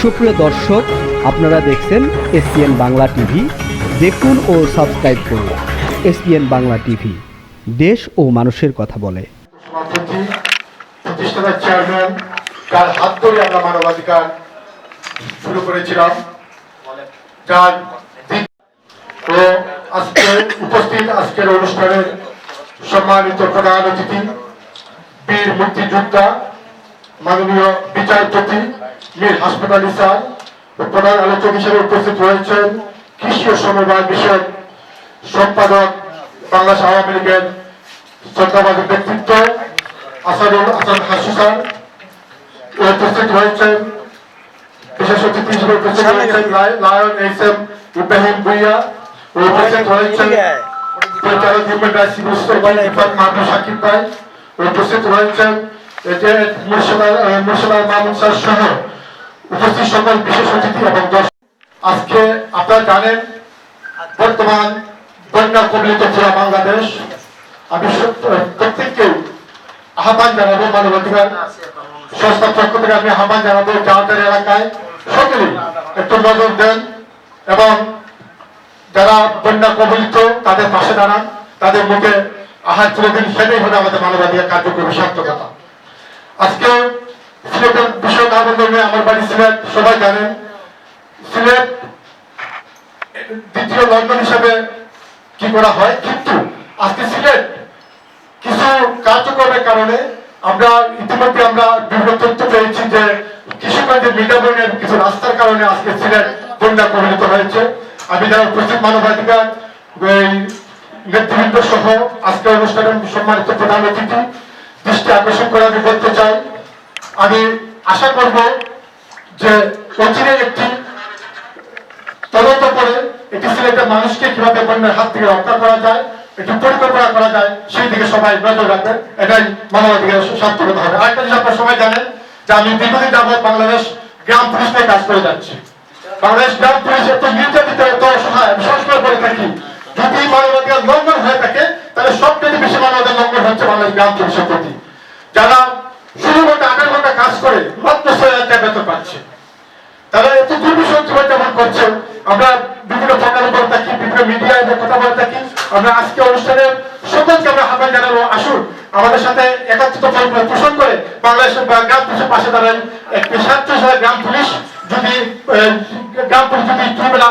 সুপ্রিয় দর্শক, আপনারা দেখছেন এসপিএন বাংলা টিভি। দেখুন ও সাবস্ক্রাইব করুন এসপিএন বাংলা টিভি। দেশ ও মানুষের কথা বলে। প্রতিষ্ঠানের চেয়ারম্যান হাত ধরে আমরা মানবাধিকার শুরু করেছিলাম, যার আজকে উপস্থিত আজকের অনুষ্ঠানের সম্মানিত প্রধান অতিথি, বীর মুক্তিযোদ্ধা মাননীয় বিচারপতি মীর হাসপাতাল স্যার ও প্রধান আলোচক হিসেবে উপস্থিত রয়েছেন কৃষি ও সমবায় বিষয়ক সম্পাদক বাংলাদেশ আওয়ামী লীগের শ্রদ্ধাবাদী ব্যক্তিত্ব আসাদুল হাসান হাসু স্যার উপস্থিত রয়েছেন বিশেষ অতিথি হিসেবে উপস্থিত রয়েছেন Lion S M Ibrahim Bhuiyan উপস্থিত রয়েছেন পরিচালক human rights institute Ifat Mahmud Sakib ভাই উপস্থিত রয়েছেন মামুন স্যার সহ উপস্থিত সকল বিশেষ অতিথি এবং আজকে আপনারা জানেন, বর্তমান বন্যা কবলিত পুরা বাংলাদেশ। আমি প্রত্যেককে আহ্বান জানাব, মানবাধিকার সংস্থার পক্ষ থেকে আমি আহ্বান জানাব যাদের এলাকায়। সকলেই একটু নজর দেন এবং যারা বন্যা কবলিত, তাদের পাশে দাঁড়ান। তাদের মুখে আহার তুলে দিন, সেটাই হলো আমাদের মানবাধিকার কার্যক্রমের সার্থকতা। আজকে সিলেটের বিষয় না বললে আমার বাড়ি সিলেট, সবাই জানেন সিলেট দ্বিতীয় লন্ডন হিসেবে কি করা হয়? কিন্তু আজকে সিলেট কিছু কার্যক্রমের কারণে আমরা ইতিমধ্যে আমরা বিভিন্ন তথ্য পেয়েছি যে কৃষিগঞ্জের মিটাবনের কিছু রাস্তার কারণে আজকে সিলেট বন্যা প্রভাবিত হয়েছে। আমি যারা উপস্থিত, মানবাধিকার নেতৃবৃন্দ সহ আজকে অনুষ্ঠানের সম্মানিত প্রধান অতিথি দৃষ্টি আকর্ষণ করে আমি বলতে চাই, আমি আশা করব যে অচিরে একটি তদন্ত করে একটি সিলেটের মানুষকে কীভাবে বন্যার হাত থেকে রক্ষা করা যায়, একটি পরিকল্পনা করা যায়, সেই দিকে সবাই নজর রাখবেন, এটাই মানবাধিকার সার্থকতা হবে। আরেকটা জিনিস আপনারা সবাই জানেন, যে আমি দীর্ঘদিন যাবৎ বাংলাদেশ গ্রাম পুলিশ নিয়ে কাজ করে যাচ্ছি। বাংলাদেশ গ্রাম পুলিশ এত নির্যাতিত এত অসহায় সবসময় বলে থাকি, যদি মানবাধিকার লঙ্ঘন হয়ে থাকে তাহলে সবথেকে বেশি মানবাধিকার লঙ্ঘন হচ্ছে বাংলাদেশ গ্রাম পুলিশের প্রতি যারা ষোলো ঘণ্টা আঠারো ঘণ্টা কাজ করে মাত্র ছয় হাজার বেতন পাচ্ছে। তারা এত দুর্বিষহ জীবন যাপন করছে, আমরা বিভিন্ন প্রকার বলে থাকি, বিভিন্ন মিডিয়ায় কথা বলে থাকি। আমরা আজকে অনুষ্ঠানে সকলকে আমরা আহ্বান জানাব, আসুন, আমাদের সাথে একাত্রিত পরিবার পোষণ করে বাংলাদেশের গ্রাম পুলিশের পাশে দাঁড়ান একটি হিসেবে গ্রাম পুলিশ যদি গ্রাম পুলিশ যদি দুবেলা